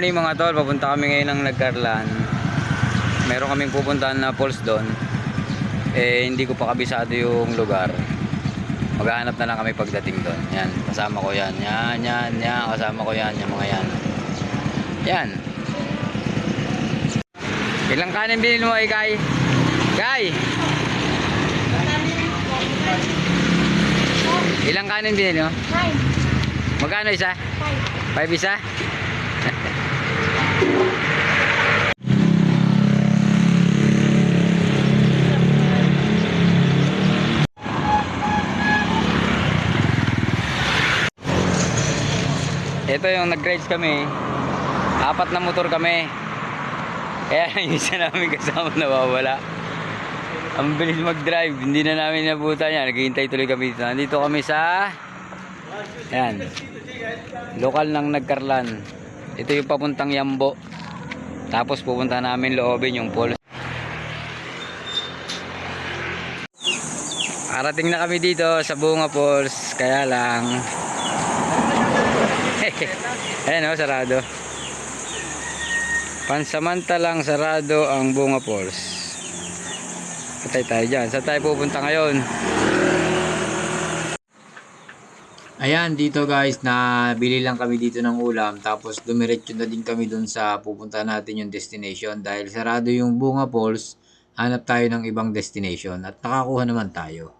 morning mga tol, papunta kami ngayon ng Nagkarlan. Meron kaming pupuntahan na falls doon. Eh, hindi ko pa kabisado yung lugar. Maghahanap na lang kami pagdating doon. Yan, kasama ko yan. Yan, yan, yan. Kasama ko yan, yung mga yan. Yan. Ilang kanin binili mo, eh, Kai? Kai! Ilang kanin binili mo? Five. Magkano isa? Five. Five isa? Ito yung nag-rides kami. Apat na motor kami. Kaya yung isa namin kasama nawawala. Ang bilis mag-drive. Hindi na namin nabutan yan. Naghihintay tuloy kami dito. Nandito kami sa... Yan. Lokal ng Nagkarlan. Ito yung papuntang Yambo. Tapos pupunta namin loobin yung falls. Arating na kami dito sa Bunga Falls. Kaya lang... Ayan o, sarado. Pansamantalang sarado ang Bunga Falls. Patay tayo dyan. Saan tayo pupunta ngayon? Ayan, dito guys, nabili lang kami dito ng ulam. Tapos dumiretso na din kami dun sa pupunta natin yung destination. Dahil sarado yung Bunga Falls, hanap tayo ng ibang destination. At nakakuha naman tayo.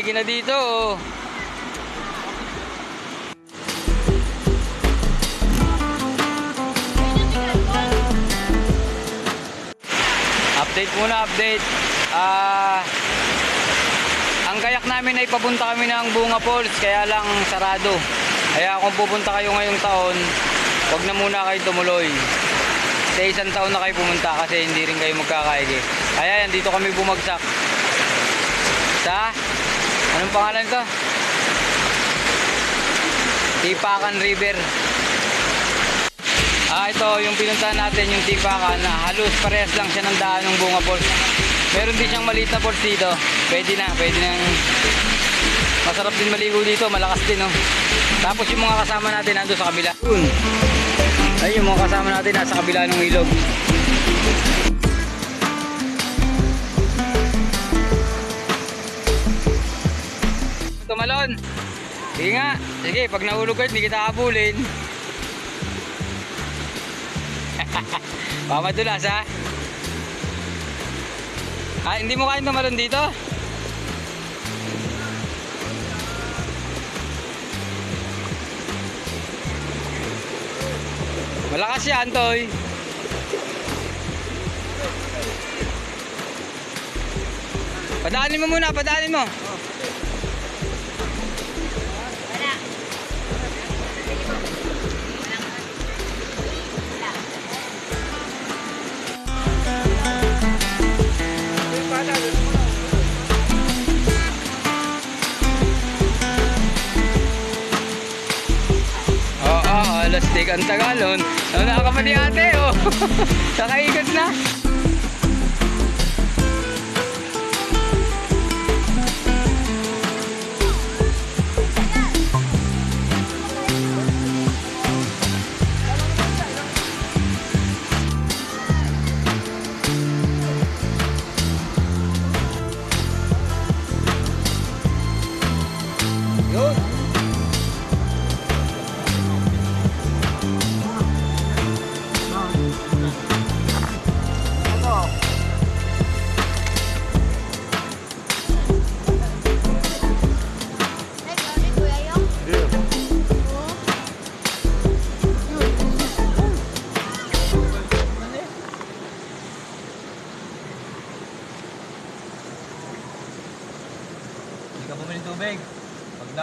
Nagkaigi na dito. oh. Update muna, update. Ah, ang kayak namin ay papunta kami ng Bunga Falls, kaya lang sarado. Kaya kung pupunta kayo ngayong taon, wag na muna kayo tumuloy. Sa isang taon na kayo pumunta kasi hindi rin kayo magkakaigi. Kaya yan, dito kami bumagsak. Sa, anong pangalan to? Tipakan River. Ah, ito yung pinuntahan natin yung Tipakan na halos parehas lang siya ng daan ng Bunga Falls. Meron din siyang maliit na falls dito. Pwede na, pwede nang masarap din maligo dito, malakas din oh. Tapos yung mga kasama natin nando sa kabila. Yun. Ay, yung mga kasama natin nasa kabila ng ilog. Tumalon. Sige nga. Sige, pag nahulog ka, hindi kita habulin. Pamadulas ha. Ah, hindi mo kayang tumalon dito? Malakas yan, Toy. Padaanin mo muna, padaanin mo. Wala. Oo, oh, alas tig ang tagalon. Nauna ka pa ni ate, oh. Nakaigot na.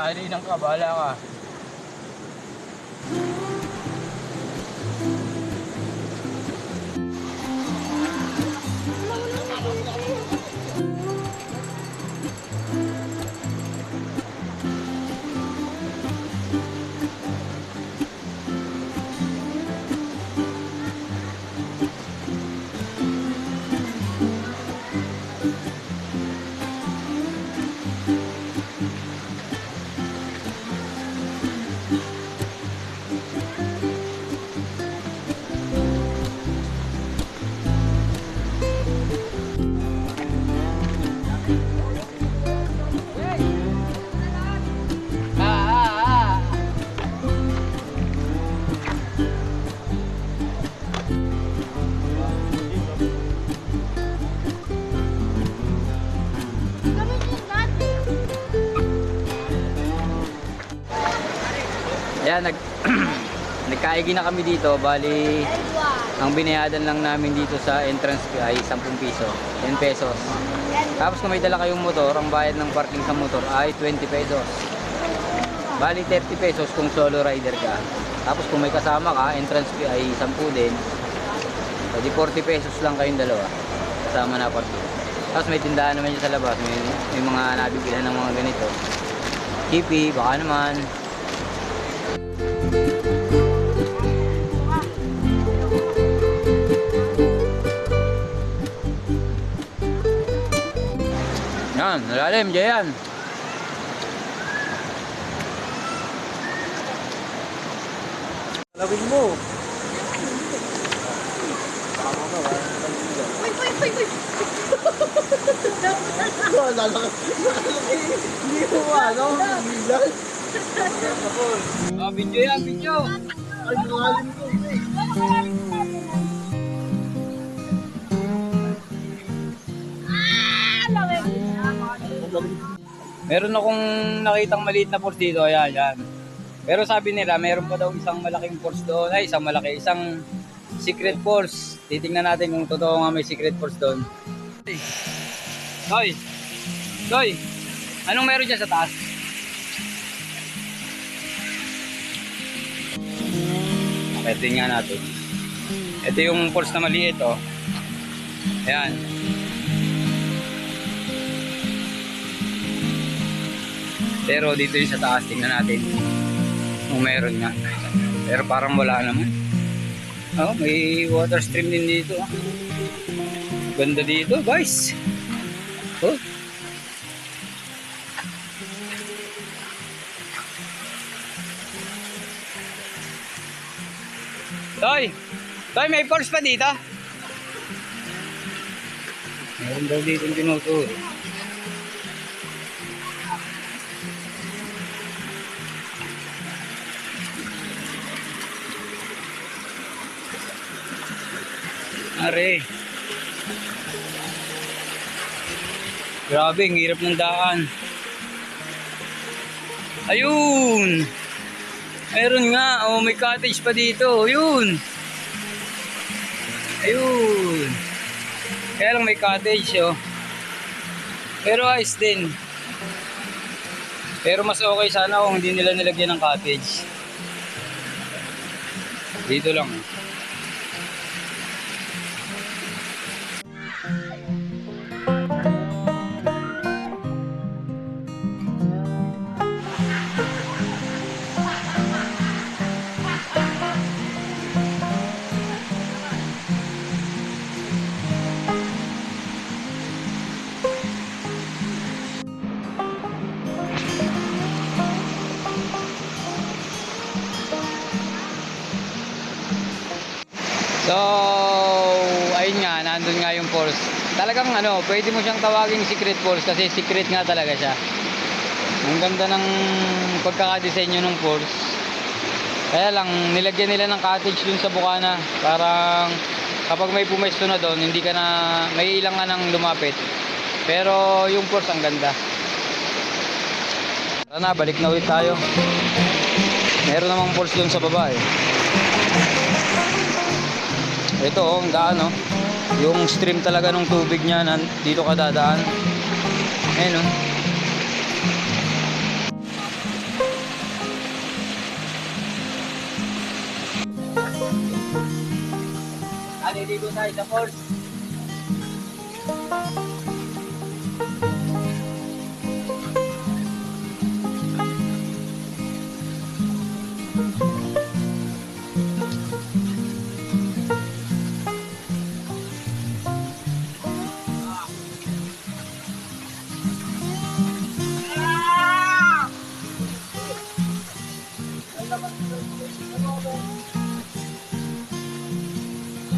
Naalinan ka, bahala ka. Nag nagkaigi na kami dito. Bali, ang binayadan lang namin dito sa entrance ay 10 piso. 10 pesos. Tapos kung may dala kayong motor, ang bayad ng parking sa motor ay 20 pesos. Bali 30 pesos kung solo rider ka. Tapos kung may kasama ka, entrance fee ay 10 din. O di 40 pesos lang kayong dalawa. Kasama na parking. Tapos may tindahan naman dyan sa labas. May, may mga nabibilhan ng mga ganito. Kipi, baka naman. Yan, nalalim, Jayan. Lawin mo. Uy, uy, uy, uy. Wala lang. Hindi mo ano. Bilang. Oh, video yan, video. Ay, malalim ko. Meron akong nakitang maliit na force dito, ayan, yan. Pero sabi nila, meron pa daw isang malaking force doon. Ay, isang malaki, isang secret force. Titingnan natin kung totoo nga may secret force doon. Doy! Doy! Anong meron dyan sa taas? Okay, tingnan natin. Ito yung force na maliit, oh. Ayan. Pero dito yung sa taas, tingnan natin. Kung meron nga. Pero parang wala naman. Oh, may water stream din dito. ah. Ganda dito, guys. Oh. Toy! Toy, may force pa dito? Meron daw dito yung tinuturo. Are. Grabe, ang hirap ng daan. Ayun! Meron nga, oh, may cottage pa dito. Ayun! Ayun! Kaya lang may cottage, oh. Pero ayos din. Pero mas okay sana kung hindi nila nilagyan ng cottage. Dito lang. Nga, nandun nga yung force. Talagang ano, pwede mo siyang tawaging secret force kasi secret nga talaga siya. Ang ganda ng pagkakadesenyo ng force. Kaya lang, nilagyan nila ng cottage dun sa Bukana. Parang kapag may pumesto na doon, hindi ka na, may ilang ka nang lumapit. Pero yung force ang ganda. Tara na, balik na ulit tayo. Meron namang force doon sa baba eh. Ito oh, ang daan oh. Yung stream talaga ng tubig niya nan dito ka dadaan. Ayun oh. Ano dito tayo sa falls?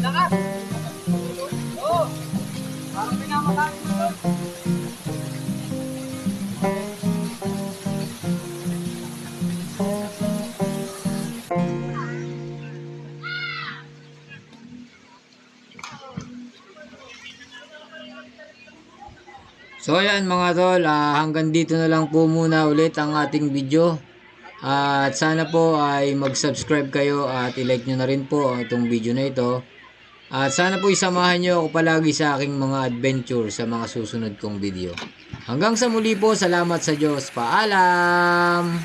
Lakas! Doon. So ayan mga tol, ah, hanggang dito na lang po muna ulit ang ating video. At sana po ay mag-subscribe kayo at i-like nyo na rin po itong video na ito. At sana po isamahan nyo ako palagi sa aking mga adventure sa mga susunod kong video. Hanggang sa muli po, salamat sa Diyos. Paalam!